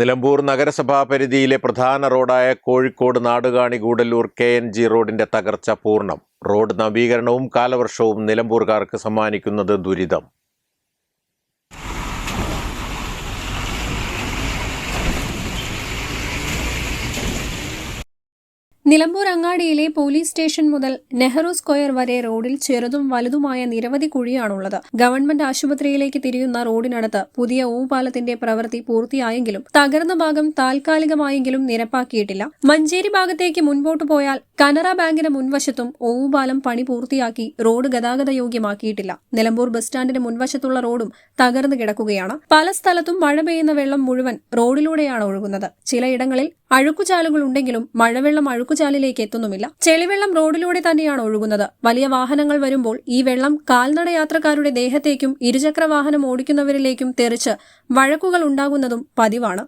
നിലമ്പൂർ നഗരസഭാ പരിധിയിലെ പ്രധാന റോഡായ Kozhikode Nadukani Gudalur K N G റോഡിന്റെ തകർച്ച പൂർണം. റോഡ് നവീകരണവും കാലവർഷവും നിലമ്പൂർക്കാർക്ക് സമ്മാനിക്കുന്നത് ദുരിതം. നിലമ്പൂർ അങ്ങാടിയിലെ പോലീസ് സ്റ്റേഷൻ മുതൽ നെഹ്റു സ്ക്വയർ വരെ റോഡിൽ ചെറുതും വലുതുമായ നിരവധി കുഴിയാണുള്ളത്. ഗവൺമെന്റ് ആശുപത്രിയിലേക്ക് തിരിയുന്ന റോഡിനടുത്ത് പുതിയ ഊപാലത്തിന്റെ പ്രവൃത്തി പൂർത്തിയായെങ്കിലും തകർന്ന ഭാഗം താൽക്കാലികമായെങ്കിലും നിരപ്പാക്കിയിട്ടില്ല. മഞ്ചേരി ഭാഗത്തേക്ക് മുൻപോട്ട് പോയാൽ കനറ ബാങ്കിന് മുൻവശത്തും ഓവുപാലം പണി പൂർത്തിയാക്കി റോഡ് ഗതാഗത യോഗ്യമാക്കിയിട്ടില്ല നിലമ്പൂർ ബസ് സ്റ്റാൻഡിന് മുൻവശത്തുള്ള റോഡും തകർന്നു കിടക്കുകയാണ്. പല സ്ഥലത്തും മഴ പെയ്യുന്ന വെള്ളം മുഴുവൻ റോഡിലൂടെയാണ് ഒഴുകുന്നത്. ചിലയിടങ്ങളിൽ അഴുക്കുചാലുകൾ ഉണ്ടെങ്കിലും മഴവെള്ളം അഴുക്കുചാലിലേക്ക് എത്തുന്നുമില്ല. ചെളിവെള്ളം റോഡിലൂടെ തന്നെയാണ് ഒഴുകുന്നത്. വലിയ വാഹനങ്ങൾ വരുമ്പോൾ ഈ വെള്ളം കാൽനട യാത്രക്കാരുടെ ദേഹത്തേക്കും ഇരുചക്ര വാഹനം ഓടിക്കുന്നവരിലേക്കും തെറിച്ച് വഴക്കുകൾ ഉണ്ടാകുന്നതും പതിവാണ്.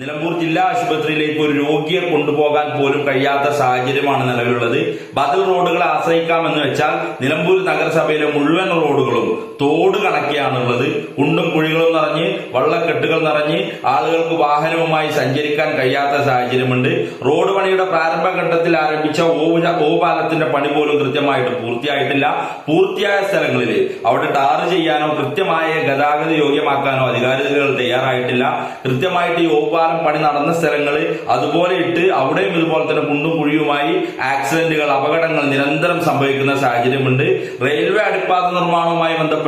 നിലമ്പൂർ ജില്ലാ ആശുപത്രിയിലേക്ക് ഒരു രോഗിയെ കൊണ്ടുപോകാൻ പോലും കഴിയാത്ത സാഹചര്യമാണ് നിലവിലുള്ളത്. ബദൽ റോഡുകളെ ആശ്രയിക്കാമെന്ന് വെച്ചാൽ നിലമ്പൂർ നഗരസഭയിലെ മുഴുവൻ റോഡുകളും തോട് കണക്കെയാണുള്ളത് കുണ്ടും കുഴികളും നിറഞ്ഞ് വള്ളക്കെട്ടുകൾ നിറഞ്ഞ് ആളുകൾക്ക് വാഹനവുമായി സഞ്ചരിക്കാൻ കഴിയാത്ത സാഹചര്യമുണ്ട്. റോഡ് പണിയുടെ പ്രാരംഭഘട്ടത്തിൽ ആരംഭിച്ച ഓവുച ഓപാലത്തിന്റെ പണി പോലും കൃത്യമായിട്ട് പൂർത്തിയായിട്ടില്ല. പൂർത്തിയായ സ്ഥലങ്ങളിൽ അവിടെ ടാർ ചെയ്യാനോ കൃത്യമായ ഗതാഗത യോഗ്യമാക്കാനോ അധികാരികൾ തയ്യാറായിട്ടില്ല. കൃത്യമായിട്ട് ഈ ഓപാലം പണി നടന്ന സ്ഥലങ്ങൾ അതുപോലെ ഇട്ട് അവിടെയും ഇതുപോലെ തന്നെ കുണ്ടും കുഴിയുമായി ആക്സിഡന്റുകൾ അപകടങ്ങൾ നിരന്തരം സംഭവിക്കുന്ന സാഹചര്യമുണ്ട്. റെയിൽവേ അടിപ്പാത നിർമ്മാണവുമായി ബന്ധപ്പെട്ട്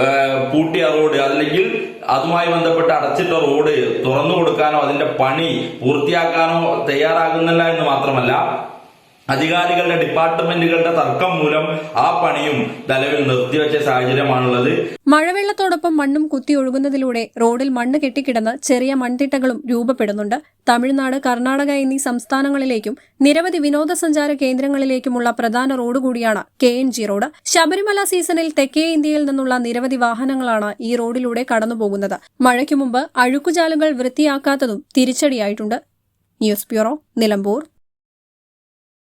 ഏഹ്, പൂട്ടിയ റോഡ് അല്ലെങ്കിൽ അതുമായി ബന്ധപ്പെട്ട് അടച്ചിട്ട റോഡ് തുറന്നു കൊടുക്കാനോ അതിന്റെ പണി പൂർത്തിയാക്കാനോ തയ്യാറാകുന്നില്ല എന്ന് മാത്രമല്ല അധികാരികളുടെ ഡിപ്പാർട്ട്മെന്റുകളുടെ തർക്കം മൂലം ആ പണിയും നിലവിൽ നിർത്തിവെച്ച സാഹചര്യമാണുള്ളത്. മഴവെള്ളത്തോടൊപ്പം മണ്ണും കുത്തി ഒഴുകുന്നതിലൂടെ റോഡിൽ മണ്ണ് കെട്ടിക്കിടന്ന് ചെറിയ മൺതിട്ടകളും രൂപപ്പെടുന്നുണ്ട്. തമിഴ്നാട് കർണാടക എന്നീ സംസ്ഥാനങ്ങളിലേക്കും നിരവധി വിനോദസഞ്ചാര കേന്ദ്രങ്ങളിലേക്കുമുള്ള പ്രധാന റോഡ് കൂടിയാണ് K N G road. Sabarimala സീസണിൽ തെക്കേ ഇന്ത്യയിൽ നിന്നുള്ള നിരവധി വാഹനങ്ങളാണ് ഈ റോഡിലൂടെ കടന്നുപോകുന്നത്. മഴയ്ക്കു മുമ്പ് അഴുക്കുചാലുകൾ വൃത്തിയാക്കാത്തതും തിരിച്ചടിയായിട്ടുണ്ട്. News bureau Nilambur.